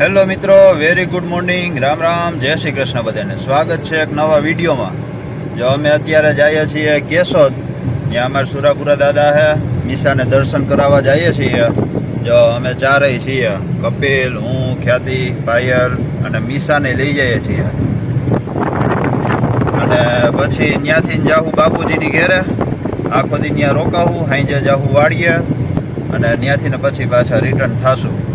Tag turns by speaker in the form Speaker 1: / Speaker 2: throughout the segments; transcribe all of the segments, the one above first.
Speaker 1: Hello મિત્રો very good morning Ram Ram, જય શ્રી કૃષ્ણ બધાને. સ્વાગત છે એક નવા વિડીયોમાં. જો અમે અત્યારે જઈએ છીએ કેશોદ ત્યાં અમારા સુરાપુરા દાદા છે નિશાને દર્શન કરાવવા જઈએ છીએ. જો અમે ચારેય છીએ, કપિલ, હું, ખ્યાતિ પાયલ અને મીસાને લઈ જઈએ છીએ. અને પછી ત્યાંથી જાહું બાપુજીની ઘેરે, આખો દી ત્યાં રોકાવું હાંજે જાહું વાડીએ, અને ત્યાંથી ને પછી પાછા રિટર્ન થાશું.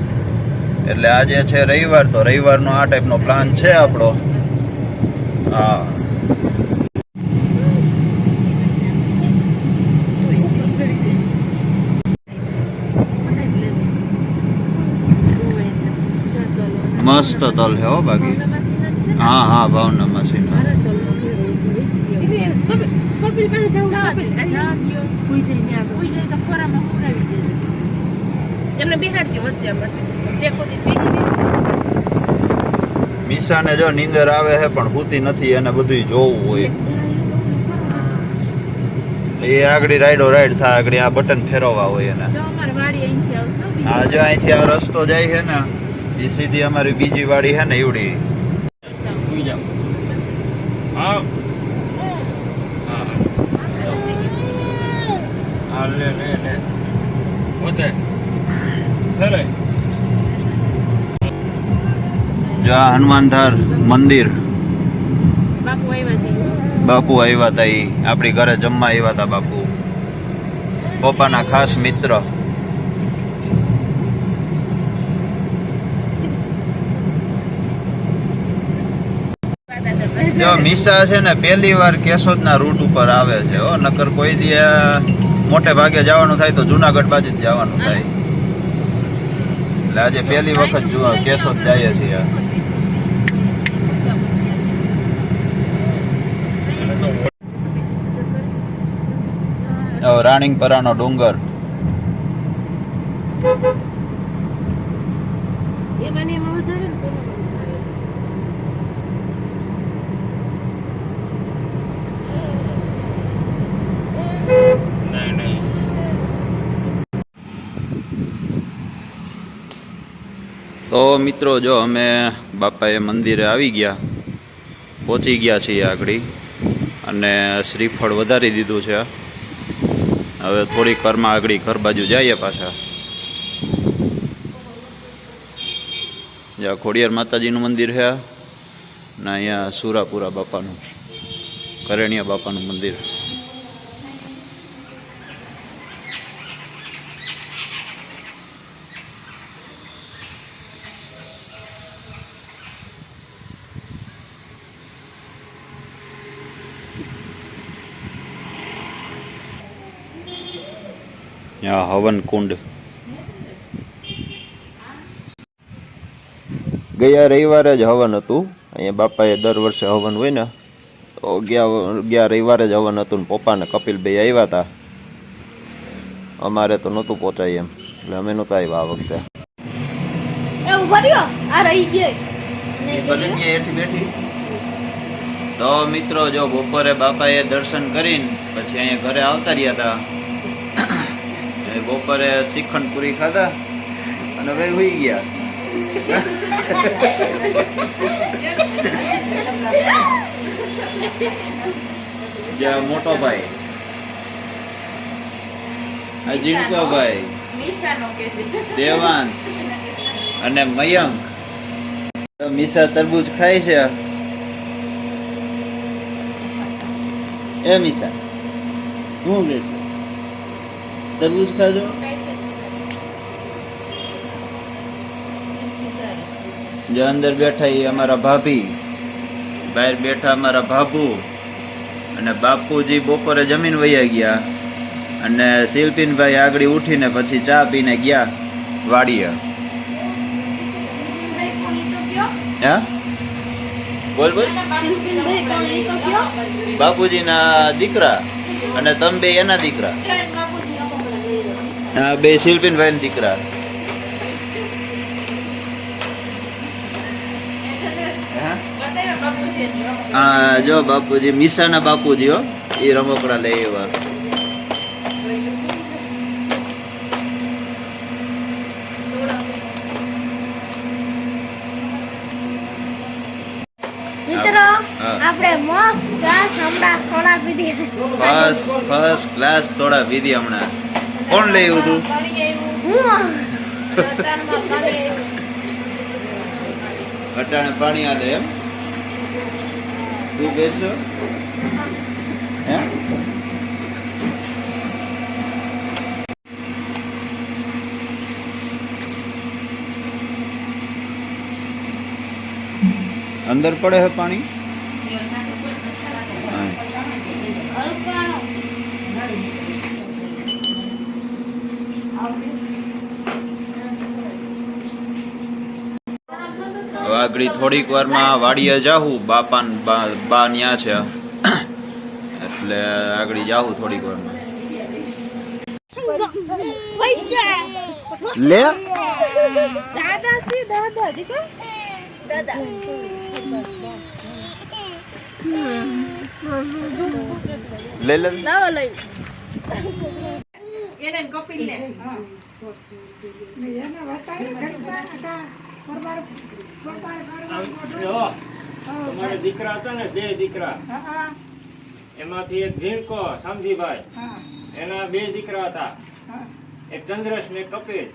Speaker 1: એટલે આજે છે રવિવાર તો રવિવારનો આ ટાઈપનો પ્લાન છે આપણો. હા. મસ્ત તલ છે હો બાકી. હા હા ભાવના મશીન.
Speaker 2: કપિલ પાસે જાઉં કપિલ કોઈ જાય ને એમને બિહાડતી વચ્ચે ટેકો દી
Speaker 1: મીસાને જો નીંદર આવે છે પણ હોતી નથી એને બધું જોવું હોય. એ આગળ રાઈડો રાઈડ થાય આગળ આ બટન ફેરવવા હોય એને.
Speaker 2: હો.
Speaker 1: આ જો અહીંથી આ રસ્તો જાય છે ને એ સીધી અમારી બીજી વાડી છે ને એવડી
Speaker 3: સુઈ જાઓ હા હા હા લે લે લે વધે ફેરે
Speaker 1: જો આ હનુમાનધાર મંદિર.
Speaker 2: બાપુ આવ્યા હતા
Speaker 1: એ આપણી ઘરે જમવા આવ્યા હતા બાપુ. પપ્પાના ખાસ મિત્ર. જો મીસા છે ને પહેલી વાર કેશોદના રૂટ ઉપર આવે છે હો. નકર કોઈ દી મોટે ભાગે જવાનું થાય તો જુનાગઢ બાજુ જ જવાનું થાય. એટલે આજે પહેલી વખત જો કેશોદ જઈએ છીએ. રાણીંગપરાનો ડુંગર.
Speaker 2: એમાં એમાં વધારે
Speaker 1: તો મિત્રો જો અમે બાપાએ મંદિરે આવી ગયા, પહોંચી ગયા છીએ આગળ અને શ્રીફળ વધારી દીધું છે. હવે થોડીક વારમાં આગળ ઘર બાજુ જઈએ પાછા. જ્યાં ખોડિયાર માતાજીનું મંદિર છે ને અહીંયા સુરાપુરા બાપાનું, કરેણિયા બાપાનું મંદિર. ત્યાં હવન કુંડ. ગયા રવિવારે જ હવન હતું. અહીંયા બાપાએ દર વર્ષે હવન હોય ને તો ગયા ગયા રવિવારે જ હવન હતું ને પપ્પાને કપિલભાઈ આવ્યા હતા અમારે તો નહોતું પહોંચાય એમ. એટલે અમે નહોતા આવ્યા આ વખતે.
Speaker 2: એ ઊભા રહ્યો? આ રહી ગઈ
Speaker 1: તો મિત્રો જો બપોરે બાપાએ દર્શન કરીને પછી અહીંયા ઘરે આવતા રહ્યા હતા બપોરે શ્રીખંડ પૂરી ખાધા અને ભાઈ હોઈ ગયા. જ્યાં મોટો ભાઈ આ જીણકો ભાઈ. દેવાંશ અને મયંક. તો મીસા તરબૂચ ખાય છે? એ મીસા શું કે છે તરબૂચ ખાજો. જે અંદર બેઠા એ અમારા ભાભી બહાર બેઠા અમારા ભાભુ અને બાપુજી બપોરે જમીન વૈયા ગયા અને શિલ્પીનભાઈ આગળ ઉઠીને પછી ચા પીને ગયા વાડીએ. હે? બોલ બોલ. બાપુજીના દીકરા અને તમે બે એના દીકરા. હા બે શિલ્પીનભાઈ દીકરા. હા? જો બાપુજી મીસાના બાપુજી હો એ રમકડા લઈ એવા
Speaker 4: આપણે મસ્ત ગ્લાસ હમણાં સોડા પીધી
Speaker 1: ફર્સ્ટ ફર્સ્ટ ક્લાસ સોડા પીધી હમણાં. કોણ લઈ આવ્યું તું? અટાણે પાણી આલે એમ? તું બેસો. હે? અંદર પડે હે પાણી હા. હવે આગળ થોડીક વારમાં વાડીએ જાહું. બાપા બા બા ન્યા છે. એટલે આગળ જાહું થોડીક વારમાં. લે?
Speaker 2: દાદા સી દાદા. દીકો
Speaker 1: લે. લે
Speaker 2: લાવ લઈ.
Speaker 3: જો, તમારે દીકરા હતા ને બે દીકરા. એમાંથી એક ઝીણકો સમજીભાઈ એના બે દીકરા હતા. એક ચંદ્રેશ ને કપિલ.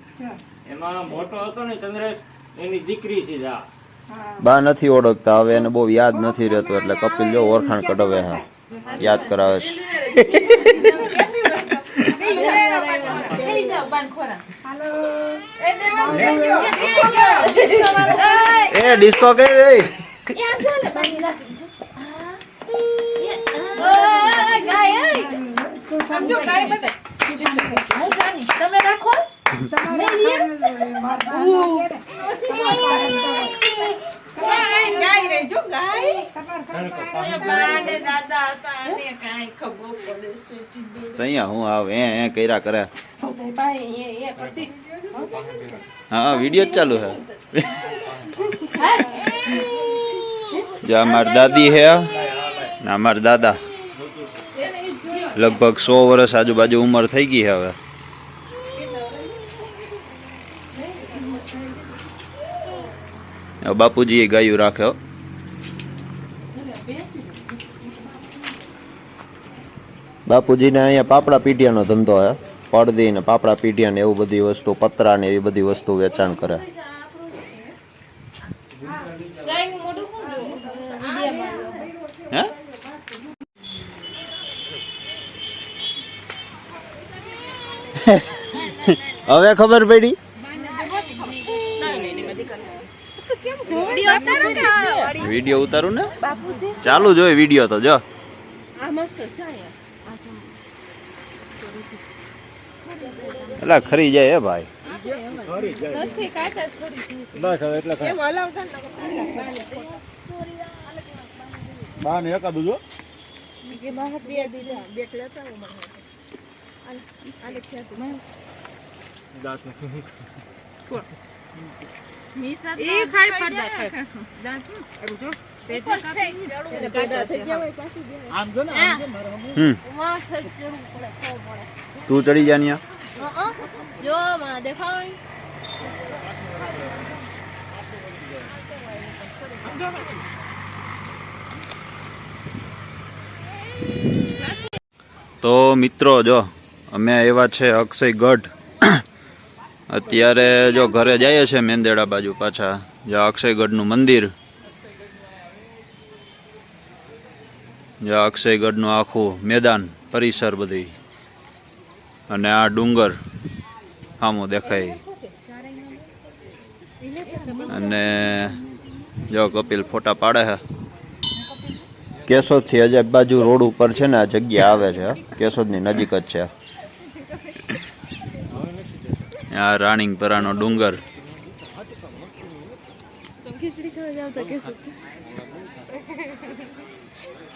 Speaker 3: એમાં મોટો હતો ને ચંદ્રેશ એની દીકરી છે જા.
Speaker 1: બા નથી ઓળખતા હવે એને બહુ યાદ નથી રહેતું એટલે કપિલ જો ઓળખાણ કઢવે હા. યાદ કરાવે છે. એ ડિસ્કો કે રે
Speaker 2: તમે રાખો. બાને દાદા હતા અને કાંઈ ખબર પડે છે
Speaker 1: તો અહીંયા હું આવ એ એ કર્યા કરે.
Speaker 2: ભાઈ એ એ પતિ
Speaker 1: હા વીડિયો જ ચાલુ છે જો અમાર દાદી હે, ને અમાર દાદા. લગભગ સો વર્ષ આજુબાજુ ઉંમર થઈ ગઈ છે હવે. હવે બાપુજી એ ગાયું રાખે હો. બાપુજીને અહીંયા પાપડા પીટિયાનો ધંધો હે. પડદી ને પાપડા પીટિયા ને એવું બધી વસ્તુ પતરા ને એવી બધી વસ્તુ વેચાણ કરે. હે? હવે ખબર પડી?
Speaker 2: વીડિયો ઉતારું
Speaker 1: ને? ચાલુ જોઈ વીડિયો તો જો
Speaker 2: આ મસ્ત છે અહીંયા.
Speaker 1: એટલે ખરી જાય હે ભાઈ.
Speaker 3: બસ હવે એટલે બા ને એકાદું જો
Speaker 2: તો
Speaker 1: ચડી જા.
Speaker 2: જો માં દેખાવ.
Speaker 1: તો મિત્રો, જો, અમે એવા છે અક્ષયગઢ અત્યારે જો ઘરે જઈએ છે મેંદેડા બાજુ પાછા, જો અક્ષયગઢનું મંદિર જો અક્ષયગઢનું આખું મેદાન, પરિસર બધી અને આ ડુંગર આમો દેખાય. અને જો કપિલ ફોટા પાડે છે કેશોદથી અજય બાજુ રોડ ઉપર છે ને આ જગ્યા આવે છે. કેશોદની નજીક જ છે. આ રાણીંગપરાનો ડુંગર.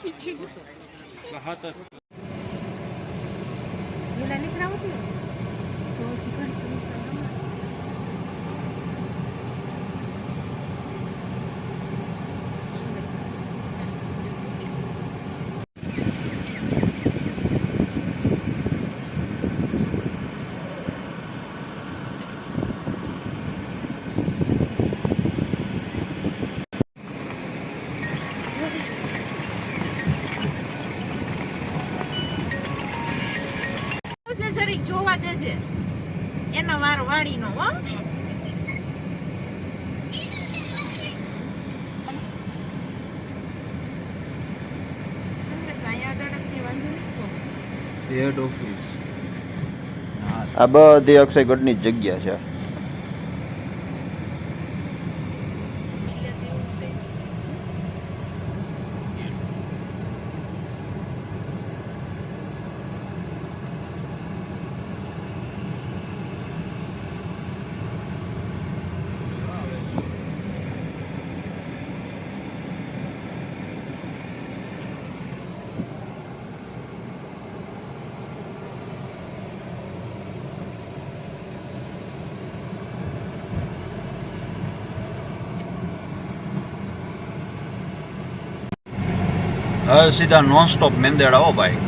Speaker 2: ખીચડી ખાવા જાવ
Speaker 5: આવજે એનો વારો વાડીનો હો.
Speaker 1: હેડ ઓફિસ આ બધી અક્ષયગઢની જગ્યા છે. સીધા નોન સ્ટોપ મેંદેડા હો ભાઈ.